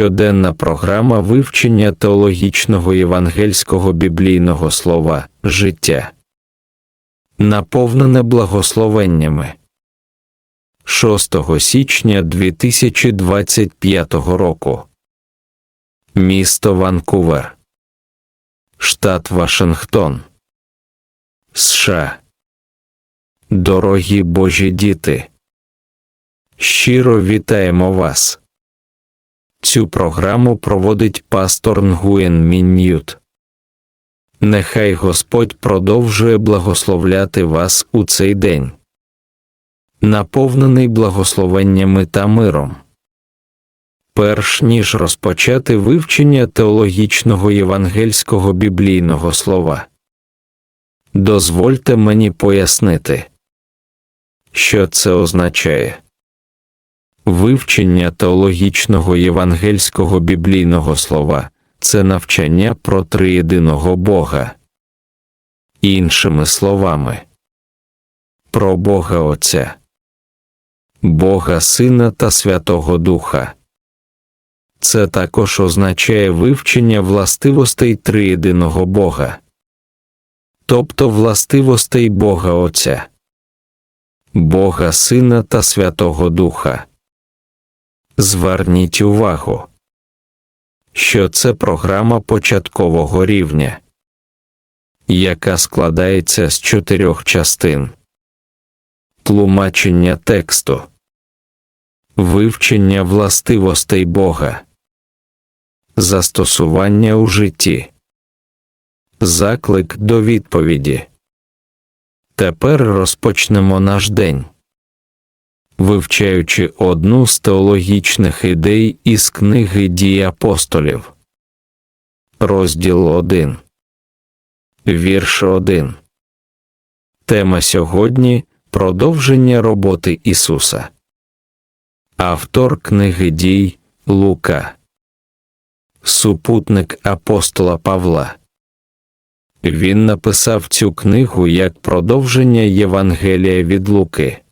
Щоденна програма вивчення теологічного євангельського біблійного слова життя, наповнене благословеннями 6 січня 2025 року. Місто Ванкувер, Штат Вашингтон, США. Дорогі Божі діти. Щиро вітаємо вас. Цю програму проводить пастор Нгуєн Міннют. Нехай Господь продовжує благословляти вас у цей день, наповнений благословеннями та миром. Перш ніж розпочати вивчення теологічного євангельського біблійного слова, дозвольте мені пояснити, що це означає. Вивчення теологічного євангельського біблійного слова це навчання про триєдиного Бога. Іншими словами, про Бога Отця, Бога Сина та Святого Духа. Це також означає вивчення властивостей триєдиного Бога, тобто властивостей Бога Отця, Бога Сина та Святого Духа. Зверніть увагу, що це програма початкового рівня, яка складається з чотирьох частин. Тлумачення тексту, вивчення властивостей Бога, застосування у житті, заклик до відповіді. Тепер розпочнемо наш день вивчаючи одну з теологічних ідей із книги дій апостолів. Розділ 1. Вірш 1. Тема сьогодні продовження роботи Ісуса. Автор книги дій Лука. Супутник апостола Павла. Він написав цю книгу як продовження Євангелія від Луки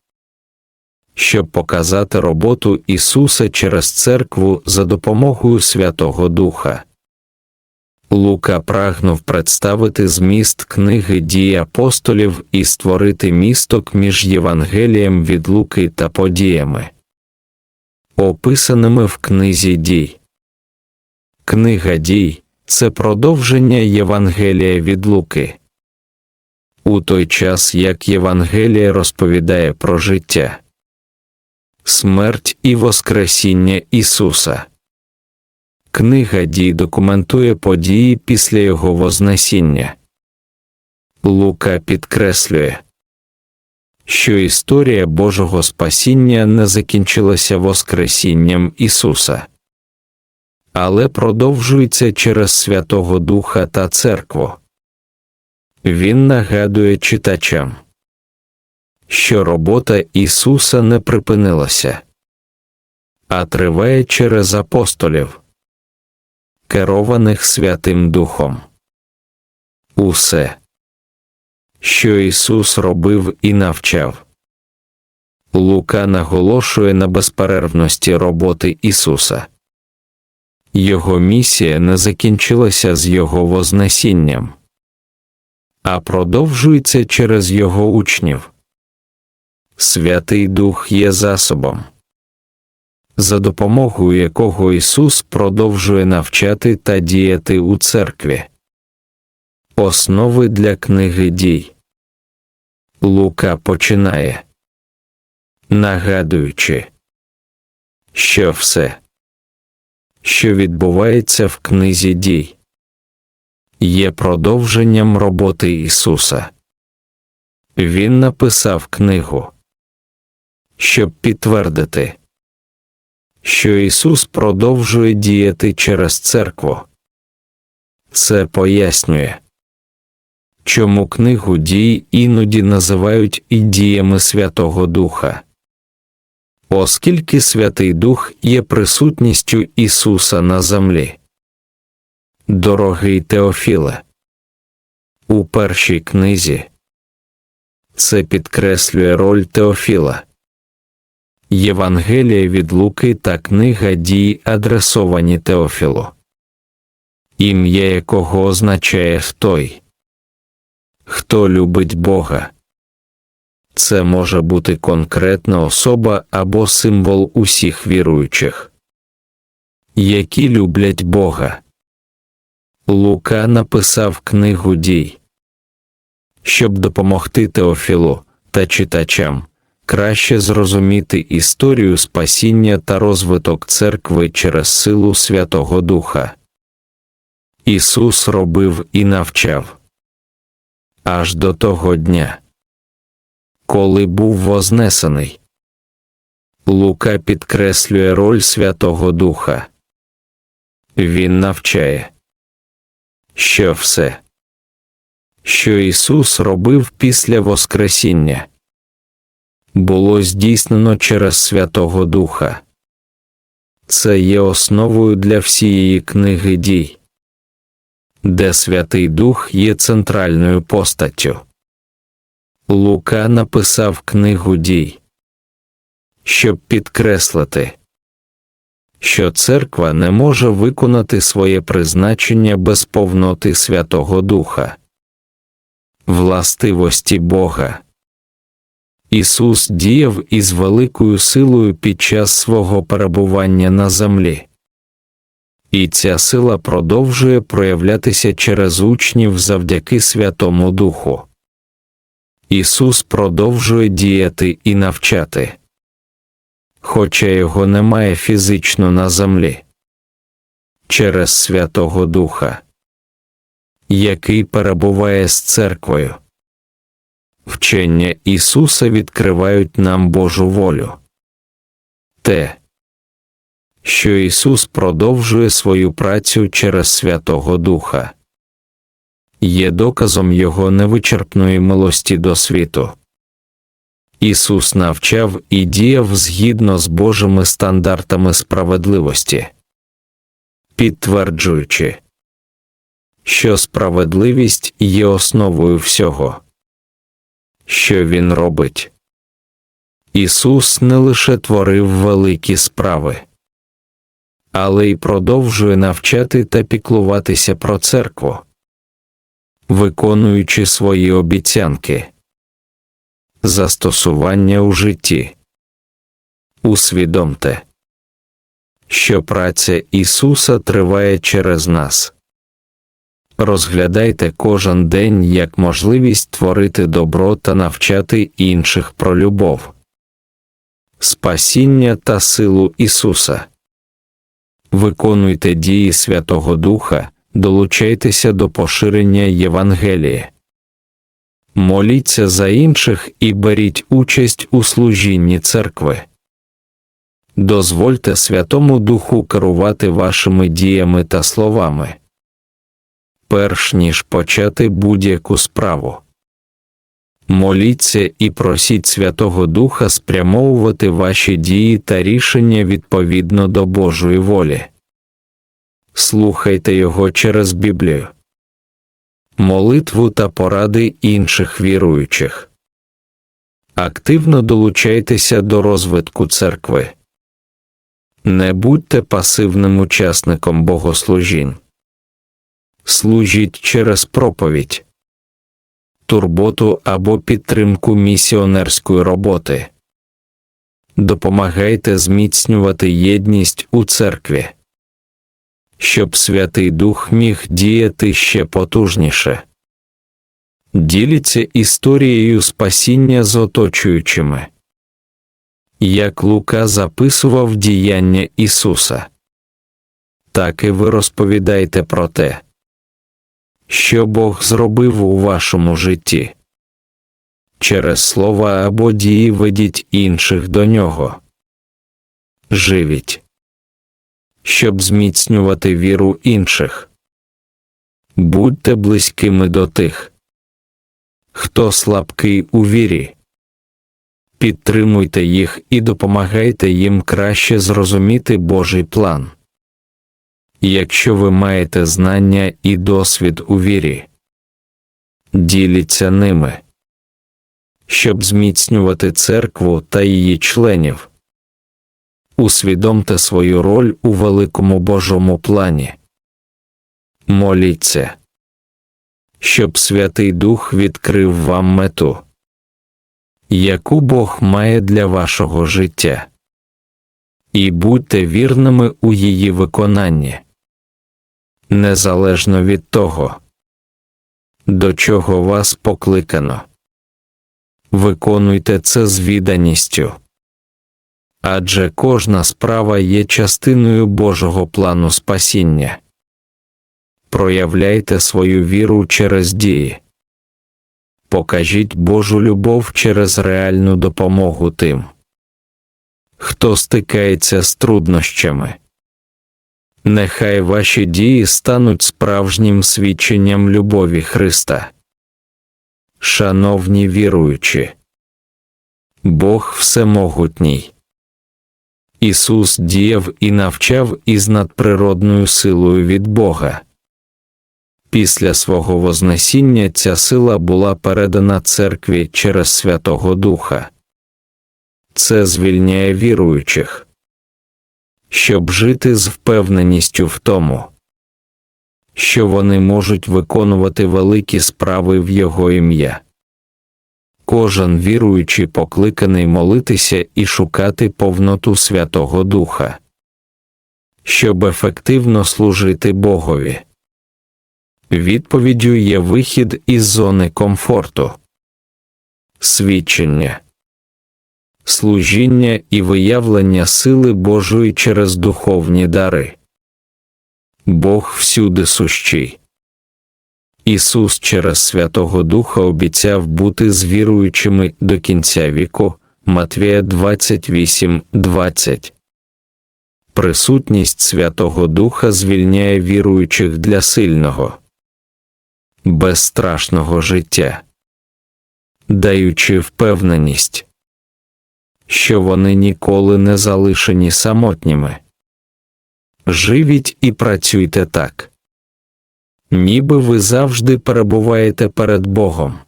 щоб показати роботу Ісуса через церкву за допомогою Святого Духа. Лука прагнув представити зміст книги дій апостолів і створити місток між Євангелієм від Луки та подіями, описаними в книзі дій. Книга дій це продовження Євангелія від Луки. У той час як Євангеліє розповідає про життя смерть і Воскресіння Ісуса. Книга дій документує події після Його Вознесіння. Лука підкреслює, що історія Божого спасіння не закінчилася Воскресінням Ісуса, але продовжується через Святого Духа та Церкву. Він нагадує читачам що робота Ісуса не припинилася, а триває через апостолів, керованих Святим Духом. Усе, що Ісус робив і навчав. Лука наголошує на безперервності роботи Ісуса. Його місія не закінчилася з Його Вознесінням, а продовжується через Його учнів. Святий Дух є засобом, за допомогою якого Ісус продовжує навчати та діяти у церкві. Основи для книги дій Лука починає, нагадуючи, що все, що відбувається в книзі дій, є продовженням роботи Ісуса. Він написав книгу щоб підтвердити, що Ісус продовжує діяти через церкву. Це пояснює, чому книгу дій іноді називають і діями Святого Духа. Оскільки Святий Дух є присутністю Ісуса на землі. Дорогий Теофіле, у першій книзі це підкреслює роль Теофіла Євангелія від Луки та книга дій адресовані Теофілу, ім'я якого означає той, хто любить Бога. Це може бути конкретна особа або символ усіх віруючих, які люблять Бога. Лука написав книгу дій, щоб допомогти Теофілу та читачам краще зрозуміти історію спасіння та розвиток церкви через силу Святого Духа. Ісус робив і навчав аж до того дня, коли був вознесений. Лука підкреслює роль Святого Духа. Він навчає, що все, що Ісус робив після Воскресіння, було здійснено через Святого Духа. Це є основою для всієї книги дій, де Святий Дух є центральною постаттю. Лука написав книгу дій, щоб підкреслити, що церква не може виконати своє призначення без повноти Святого Духа, властивості Бога. Ісус діяв із великою силою під час свого перебування на землі, і ця сила продовжує проявлятися через учнів завдяки Святому Духу. Ісус продовжує діяти і навчати, хоча його немає фізично на землі, через Святого Духа, який перебуває з церквою. Вчення Ісуса відкривають нам Божу волю. Те, що Ісус продовжує свою працю через Святого Духа, є доказом Його невичерпної милості до світу. Ісус навчав і діяв згідно з Божими стандартами справедливості, підтверджуючи, що справедливість є основою всього що Він робить. Ісус не лише творив великі справи, але й продовжує навчати та піклуватися про церкву, виконуючи свої обіцянки, застосування у житті. Усвідомте, що праця Ісуса триває через нас. Розглядайте кожен день як можливість творити добро та навчати інших про любов, спасіння та силу Ісуса. Виконуйте дії Святого Духа, долучайтеся до поширення Євангелії. Моліться за інших і беріть участь у служінні церкви. Дозвольте Святому Духу керувати вашими діями та словами перш ніж почати будь-яку справу. Моліться і просіть Святого Духа спрямовувати ваші дії та рішення відповідно до Божої волі. Слухайте Його через Біблію, молитву та поради інших віруючих. Активно долучайтеся до розвитку церкви. Не будьте пасивним учасником богослужінь служіть через проповідь, турботу або підтримку місіонерської роботи. Допомагайте зміцнювати єдність у церкві, щоб Святий Дух міг діяти ще потужніше. Діліться історією спасіння з оточуючими, як Лука записував діяння Ісуса, так і ви розповідайте про те що Бог зробив у вашому житті. Через слова або дії ведіть інших до нього. Живіть, щоб зміцнювати віру інших. Будьте близькими до тих, хто слабкий у вірі. Підтримуйте їх і допомагайте їм краще зрозуміти Божий план якщо ви маєте знання і досвід у вірі, діліться ними, щоб зміцнювати церкву та її членів. усвідомте свою роль у великому Божому плані. Моліться, щоб Святий Дух відкрив вам мету, яку Бог має для вашого життя, і будьте вірними у її виконанні, незалежно від того, до чого вас покликано. Виконуйте це з відданістю. Адже кожна справа є частиною Божого плану спасіння. Проявляйте свою віру через дії. Покажіть Божу любов через реальну допомогу тим, хто стикається з труднощами. Нехай ваші дії стануть справжнім свідченням любові Христа. Шановні віруючі, Бог Всемогутній. Ісус діяв і навчав із надприродною силою від Бога. Після свого Вознесіння ця сила була передана церкві через Святого Духа. Це звільняє віруючих, щоб жити з впевненістю в тому, що вони можуть виконувати великі справи в Його ім'я. Кожен віруючий покликаний молитися і шукати повноту Святого Духа, щоб ефективно служити Богові. Відповіддю є вихід із зони комфорту, свідчення, служіння і виявлення сили Божої через духовні дари. Бог всюди сущий. Ісус через Святого Духа обіцяв бути з віруючими до кінця віку Матвія 28.20. Присутність Святого Духа звільняє віруючих для сильного, безстрашного життя, даючи впевненість, що вони ніколи не залишені самотніми. Живіть і працюйте так ніби ви завжди перебуваєте перед Богом.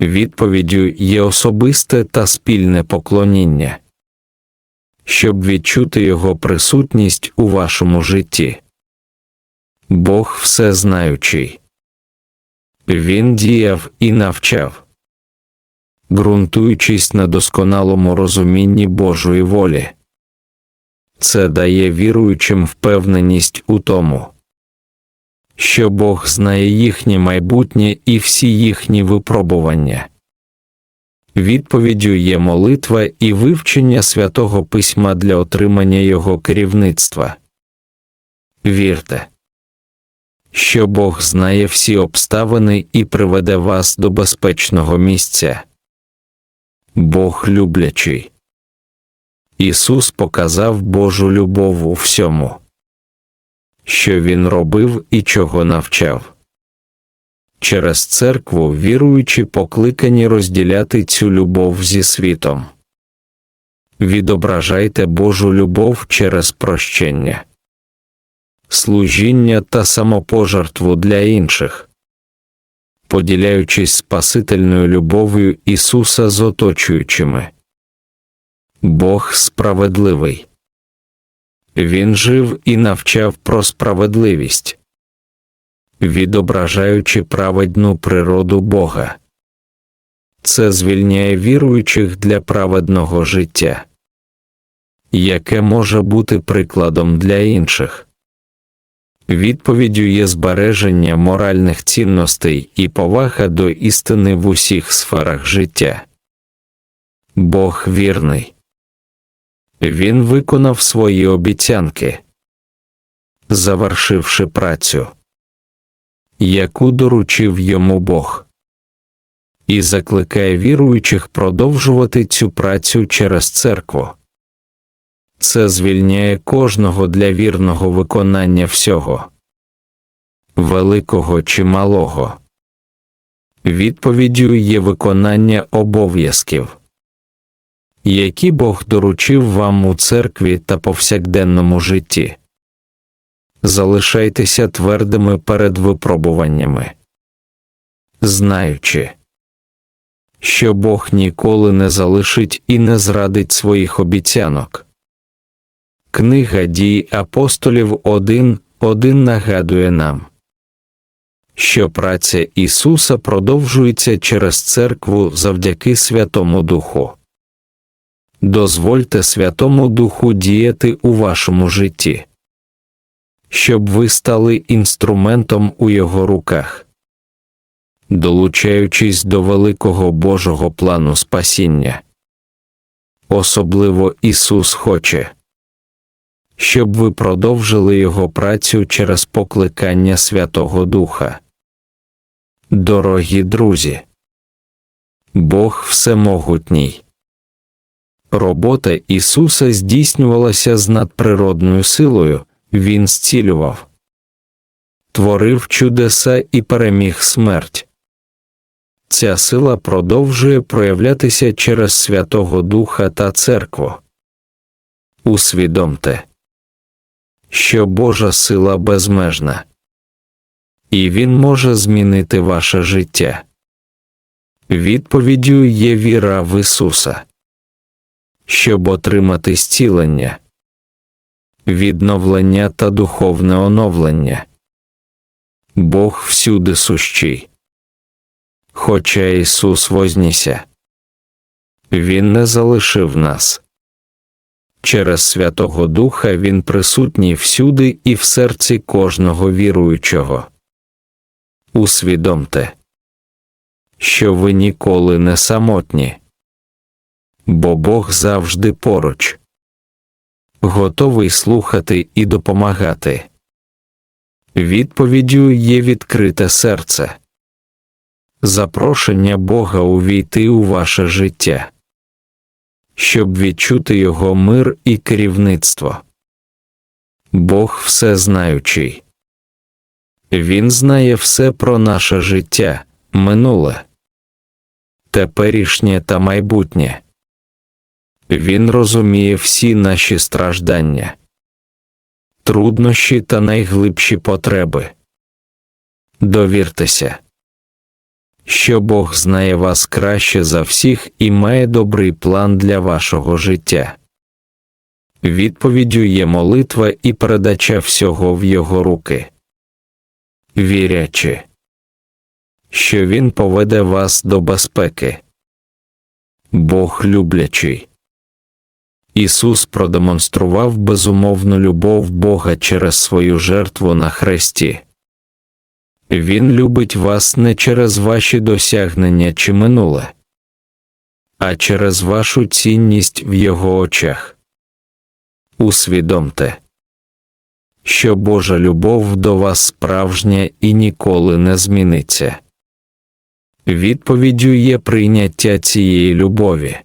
Відповіддю є особисте та спільне поклоніння, щоб відчути Його присутність у вашому житті. Бог всезнаючий. Він діяв і навчав, ґрунтуючись на досконалому розумінні Божої волі. Це дає віруючим впевненість у тому що Бог знає їхнє майбутнє і всі їхні випробування. Відповіддю є молитва і вивчення святого письма для отримання його керівництва. Вірте, що Бог знає всі обставини і приведе вас до безпечного місця. Бог люблячий. Ісус показав Божу любов у всьому що він робив і чого навчав. Через церкву віруючі покликані розділяти цю любов зі світом. Відображайте Божу любов через прощення, служіння та самопожертву для інших, поділяючись Спасительною любов'ю Ісуса з оточуючими. Бог справедливий. Він жив і навчав про справедливість, відображаючи праведну природу Бога. Це звільняє віруючих для праведного життя, яке може бути прикладом для інших. Відповіддю є збереження моральних цінностей і повага до істини в усіх сферах життя. Бог вірний. Він виконав свої обіцянки, завершивши працю, яку доручив йому Бог, і закликає віруючих продовжувати цю працю через церкву. Це звільняє кожного для вірного виконання всього, великого чи малого. Відповіддю є виконання обов'язків які Бог доручив вам у церкві та повсякденному житті. Залишайтеся твердими перед випробуваннями, знаючи, що Бог ніколи не залишить і не зрадить своїх обіцянок. Книга дій апостолів 1, 1 нагадує нам, що праця Ісуса продовжується через церкву завдяки Святому Духу. Дозвольте Святому Духу діяти у вашому житті, щоб ви стали інструментом у Його руках, долучаючись до великого Божого плану спасіння. Особливо Ісус хоче, щоб ви продовжили Його працю через покликання Святого Духа. Дорогі друзі, Бог Всемогутній. Робота Ісуса здійснювалася з надприродною силою, Він зцілював, творив чудеса і переміг смерть. Ця сила продовжує проявлятися через Святого Духа та Церкву. Усвідомте, що Божа сила безмежна, і Він може змінити ваше життя. Відповіддю є віра в Ісуса щоб отримати зцілення, відновлення та духовне оновлення. Бог всюди сущий. Хоча Ісус вознісся, Він не залишив нас. Через Святого Духа Він присутній всюди і в серці кожного віруючого. Усвідомте, що ви ніколи не самотні бо Бог завжди поруч, готовий слухати і допомагати. Відповіддю є відкрите серце, запрошення Бога увійти у ваше життя, щоб відчути Його мир і керівництво. Бог всезнаючий. Він знає все про наше життя, минуле, теперішнє та майбутнє. Він розуміє всі наші страждання, труднощі та найглибші потреби. Довіртеся, що Бог знає вас краще за всіх і має добрий план для вашого життя. Відповіддю є молитва і передача всього в його руки, вірячи, що Він поведе вас до безпеки. Бог люблячий. Ісус продемонстрував безумовну любов Бога через свою жертву на хресті. Він любить вас не через ваші досягнення чи минуле, а через вашу цінність в Його очах. Усвідомте, що Божа любов до вас справжня і ніколи не зміниться. Відповіддю є прийняття цієї любові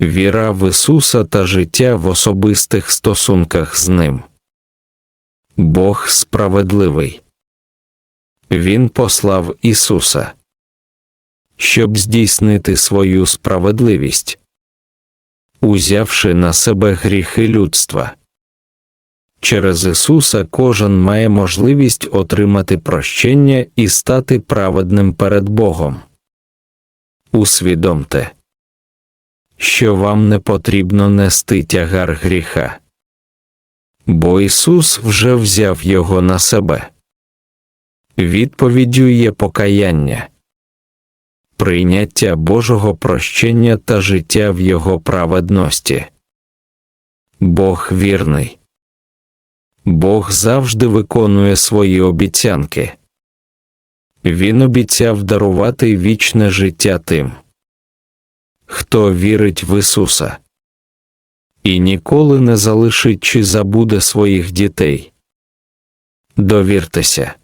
віра в Ісуса та життя в особистих стосунках з Ним. Бог справедливий. Він послав Ісуса, щоб здійснити свою справедливість, узявши на себе гріхи людства. Через Ісуса кожен має можливість отримати прощення і стати праведним перед Богом. Усвідомте, що вам не потрібно нести тягар гріха, бо Ісус вже взяв його на себе. Відповіддю є покаяння, прийняття Божого прощення та життя в Його праведності. Бог вірний. Бог завжди виконує свої обіцянки. Він обіцяв дарувати вічне життя тим хто вірить в Ісуса і ніколи не залишить чи забуде своїх дітей. Довіртеся,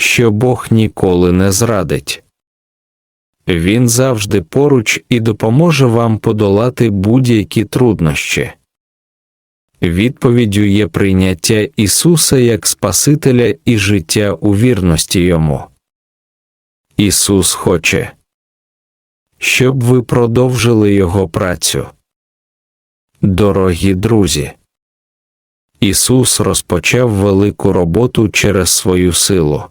що Бог ніколи не зрадить. Він завжди поруч і допоможе вам подолати будь-які труднощі. Відповіддю є прийняття Ісуса як Спасителя і життя у вірності Йому. Ісус хоче щоб ви продовжили його працю. Дорогі друзі, Ісус розпочав велику роботу через свою силу,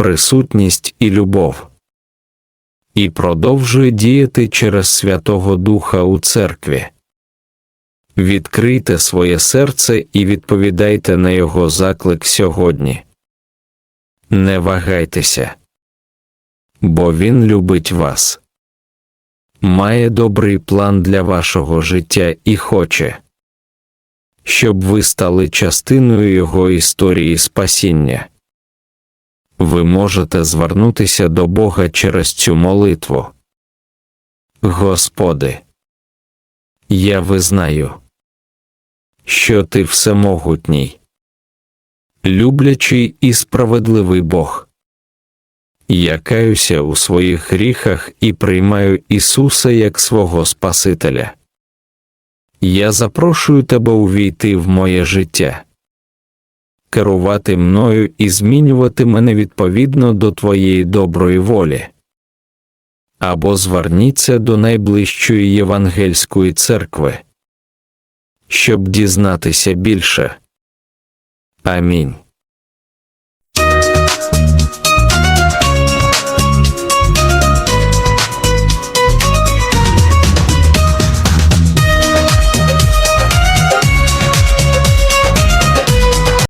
присутність і любов, і продовжує діяти через Святого Духа у церкві. Відкрийте своє серце і відповідайте на його заклик сьогодні. Не вагайтеся, бо Він любить вас, має добрий план для вашого життя і хоче, щоб ви стали частиною Його історії спасіння. Ви можете звернутися до Бога через цю молитву. Господи, я визнаю, що Ти всемогутній, люблячий і справедливий Бог. Я каюся у своїх гріхах і приймаю Ісуса як свого Спасителя. Я запрошую тебе увійти в моє життя, керувати мною і змінювати мене відповідно до твоєї доброї волі. Або зверніться до найближчої євангельської церкви, щоб дізнатися більше. Амінь.